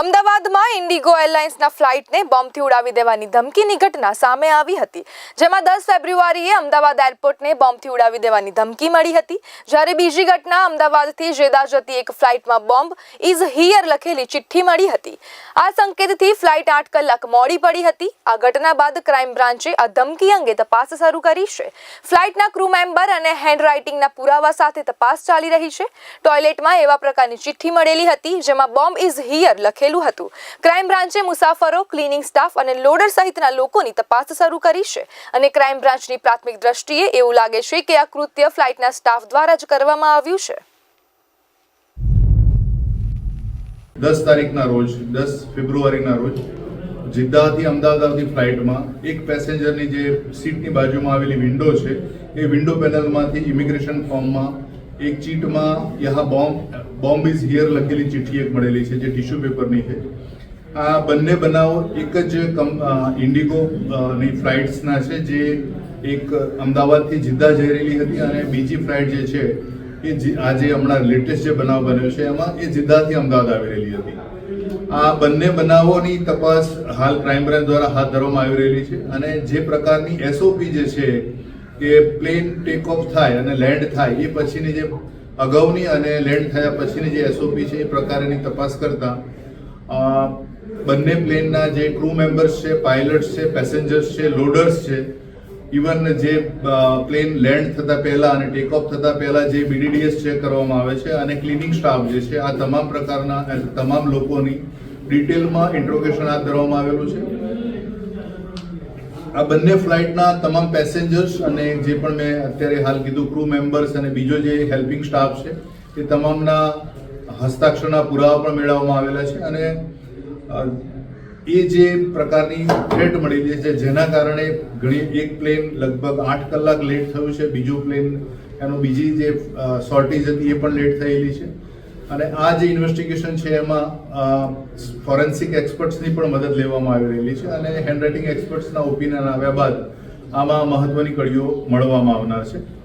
અમદાવાદમાં ઇન્ડિગો એરલાઇન્સના ફ્લાઇટને બોમ્બથી ઉડાવી દેવાની ધમકીની ઘટના સામે આવી હતી. જેમાં દસ ફેબ્રુઆરીએ અમદાવાદ એરપોર્ટને બોમ્બથી ઉડાવી દેવાની ધમકી મળી હતી. જ્યારે બીજી ઘટના અમદાવાદથી જેદા જતી એક ફ્લાઇટમાં બોમ્બ ઇઝ હિયર લખેલી ચિઠ્ઠી મળી હતી. આ સંકેતથી ફ્લાઇટ આઠ કલાક મોડી પડી હતી. આ ઘટના બાદ ક્રાઇમ બ્રાન્ચે આ ધમકી અંગે તપાસ શરૂ કરી છે. ફ્લાઇટના ક્રૂ મેમ્બર અને હેન્ડરાઇટિંગના પુરાવા સાથે તપાસ ચાલી રહી છે. ટોયલેટમાં એવા પ્રકારની ચિઠ્ઠી મળેલી હતી, જેમાં બોમ્બ ઇઝ હિયર લખેલું હતું. ક્રાઇમ બ્રાન્ચે મુસાફરો ક્લિનિંગ સ્ટાફ અને લોડર સહિતના લોકોની તપાસ શરૂ કરી છે. અને ક્રાઇમ બ્રાન્ચની પ્રાથમિક દ્રષ્ટિએ એવું લાગે છે કે આ કૃત્ય ફ્લાઇટના સ્ટાફ દ્વારા જ કરવામાં આવ્યું છે. દસ તારીખના રોજ, દસ ફેબ્રુઆરીના રોજ, જિદ્દાથી અમદાવાદ આવતી ફ્લાઇટમાં એક પેસેન્જરની જે સીટની બાજુમાં આવેલી વિન્ડો છે, એ વિન્ડો પેનલમાંથી ઇમિગ્રેશન ફોર્મમાં એક ચીટમાં યહા બોમ્બ બોમ્બ ઇઝ હિયર લખેલી ચિઠ્ઠી એક મળેલી છે જે ટિશ્યુ પેપરની છે. આ બંને બનાવો, એક જ ઇન્ડિગો ની ફ્લાઇટ્સના છે જે એક અમદાવાદથી જિદ્દા જઈ રહેલી હતી અને બીજી ફ્લાઇટ જે છે એ આજે હમણાં લેટેસ્ટ જે બનાવ બન્યો છે એમાં એ જિદ્દાથી અમદાવાદ આવી રહેલી હતી. આ બંને બનાવોની તપાસ હાલ ક્રાઇમ બ્રાન્ચ દ્વારા હાથ ધરવામાં આવી રહેલી છે અને જે પ્રકારની એસઓપી જે છે કે પ્લેન ટેક ઓફ થાય અને લેન્ડ થાય, એ પછીની જે અગાઉની અને લેન્ડ થયા પછીની જે એસઓપી છે, એ પ્રકારેની તપાસ કરતા બંને પ્લેનના જે ક્રૂ મેમ્બર્સ છે પાયલટ્સ છે પેસેન્જર્સ છે લોડર્સ છે ઇવન જે પ્લેન લેન્ડ થતાં પહેલાં અને ટેક ઓફ થતાં પહેલાં જે બીડીડીએસ ચેક કરવામાં આવે છે અને ક્લિનિંગ સ્ટાફ જે છે, આ તમામ પ્રકારના, તમામ લોકોની ડિટેલમાં ઇન્ટ્રોગેશન હાથ ધરવામાં આવેલું છે. આ બંને ફ્લાઇટના તમામ પેસેન્જર્સ અને જે પણ મેં અત્યારે હાલ કીધું ક્રૂ મેમ્બર્સ અને બીજો જે હેલ્પિંગ સ્ટાફ છે, એ તમામના હસ્તાક્ષરના પુરાવા પણ મેળવવામાં આવેલા છે અને એ જે પ્રકારની થ્રેટ મળેલી છે, જેના કારણે ઘણી, એક પ્લેન લગભગ આઠ કલાક લેટ થયું છે, બીજું પ્લેન એનું બીજી જે શોર્ટેજ હતી એ પણ લેટ થયેલી છે. અને આ જે ઇન્વેસ્ટિગેશન છે એમાં ફોરેન્સિક એક્સપર્ટ્સની પણ મદદ લેવામાં આવી રહેલી છે અને હેન્ડરાઇટિંગ એક્સપર્ટ્સના ઓપિનિયન આવ્યા બાદ આમાં મહત્વની કડીઓ મળવામાં આવનાર છે.